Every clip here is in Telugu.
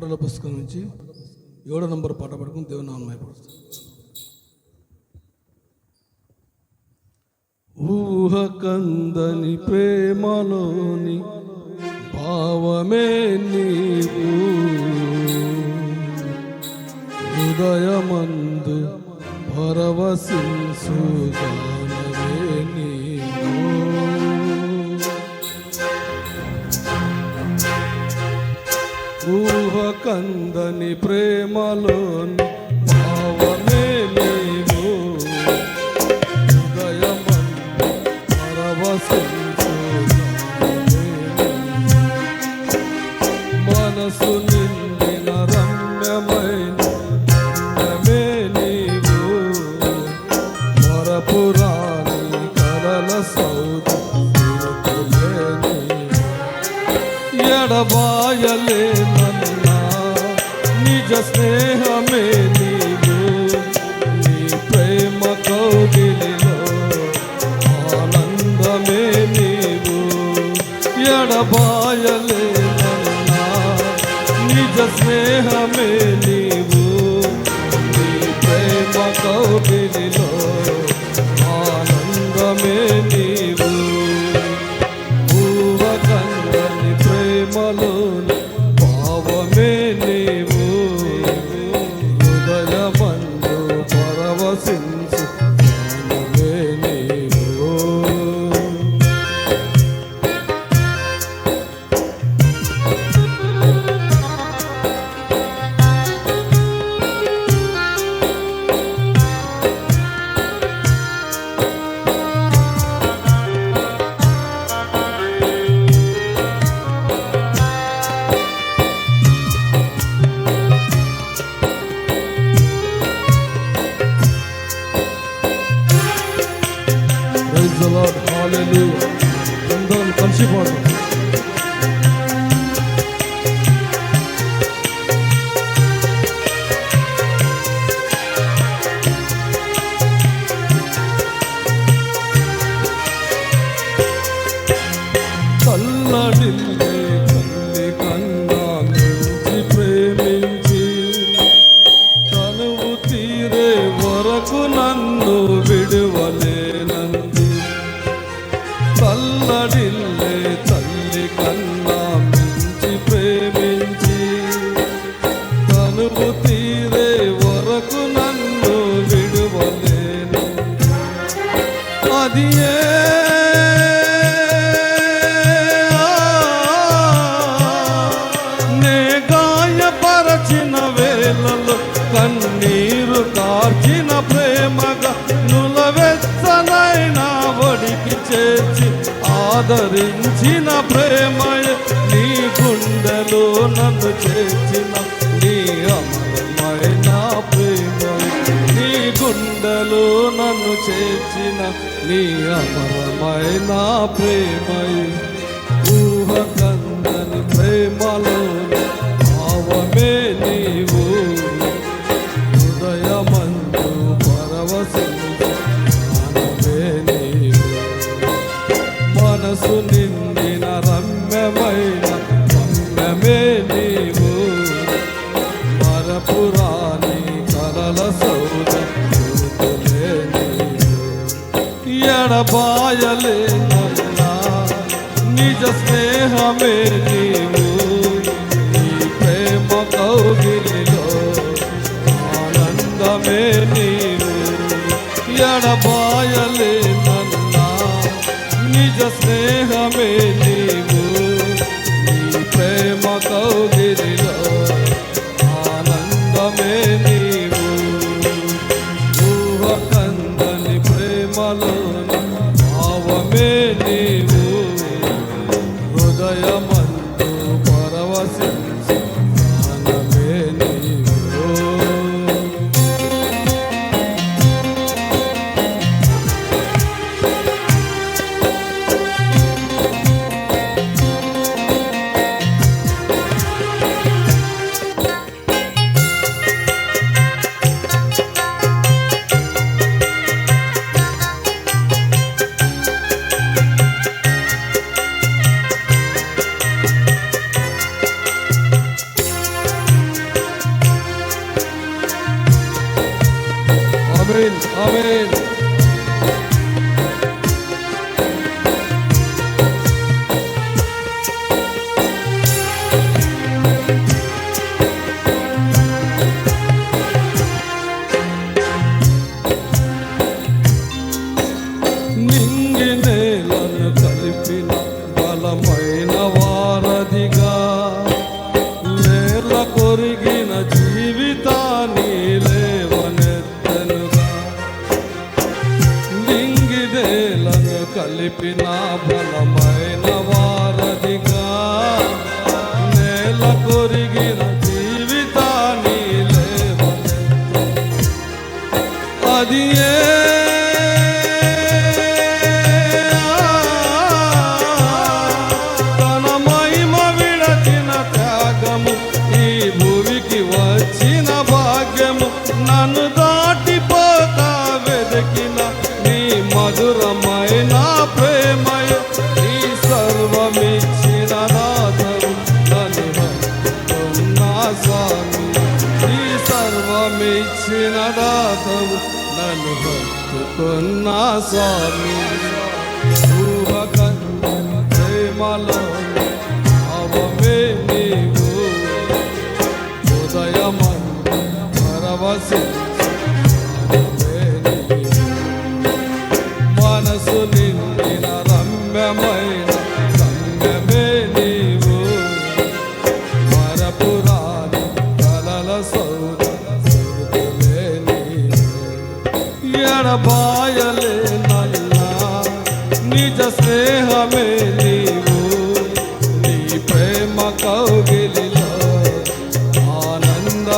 పాటల పుస్తకం నుంచి ఏడో నంబర్ పాట పడుకుని దేవుని నామం ఊహ కందని ప్రేమలోని భావమే నీవు. హృదయమందు పరవశింసు ఊహ కందని ప్రేమలోని భావన ఎడబాయలే నన్నా నిజ స్నేహమే కల్లడిల్లే కల్లి కన్నా మించి ప్రేమించి తనువు తీరే వరకు నన్ను అది ఏ నే గాయపరచిన వేళలో కన్నీరు కార్చిన ప్రేమగా నులవెచ్చనైనా ఒడికి చేర్చి ఆదరించిన ప్రేమయ నీ గుండెలో నన్ను చేర్చిన చేర్చిన నీ అమరమైన ప్రేమయ. ఊహ కందని నిజ స్నేహమే నీవు నీ ప్రేమ కౌగిలిలో ఆనందమే నీవు ఎడబాయలే నన్నా నిజ స్నేహమే నీవు కలిపిన బలమై సర్వమిచ్చిన దాతవు నన్ను హత్తుకున్నా స్వామి ఊహకన్న ప్రేమలో అవమే నీవు ఉదయమందు పరవశించే మనసు నిండిన రమ్యమైన రమ్యమే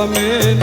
ఆనందమే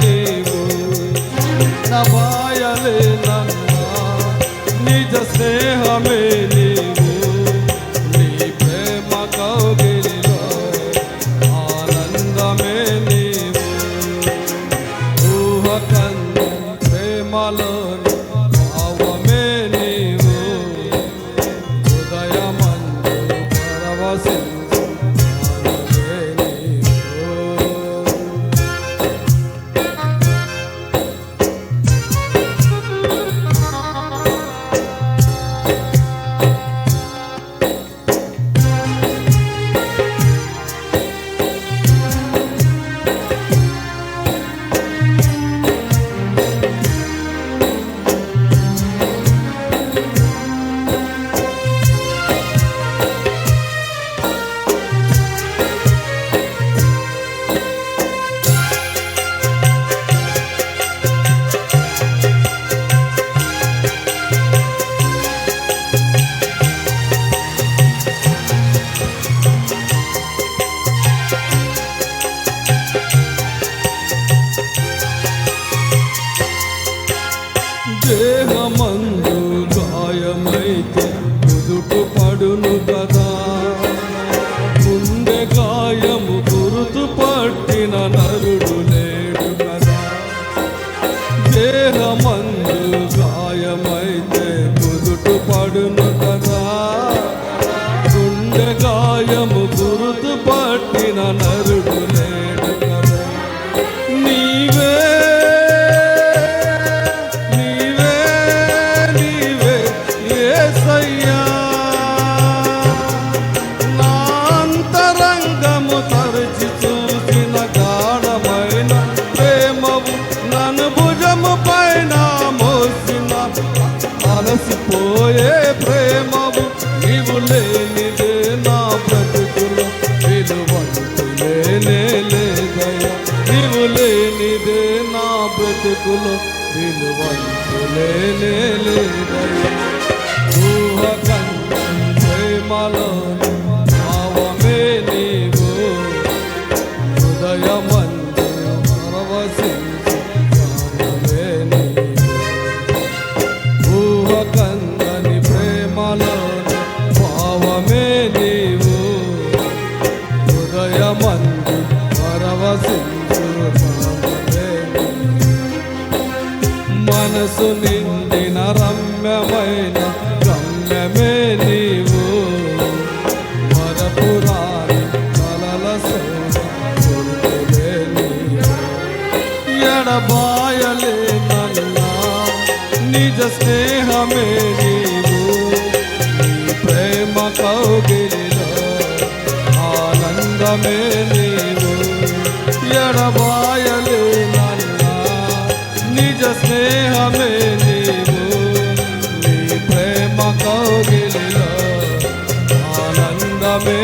గురుతు పట్టిన నరుడు లేడు కదా నీవే నీవే నీవే యేసయ్యా నా అంతరంగము తరచి చూసిన గాఢమైన ప్రేమవు నన్ను భుజము పైన మోసిన అలసిపోయే ప్రేమ ফুল বিলবন ফুলে লে লে দয়া మనసు నిండిన రమ్యమైన రమ్యమే నీవు. మరపురాని కలల సౌందర్యమే ఎడబాయలే నన్నా నిజ స్నేహమే నీవు. నీ ప్రేమ కౌగిలిలో ఆనందమే నీవు. ఎడబాయలే నిజ స్నేహమే నీవు నీ ప్రేమ కౌగిలిలో ఆనందమే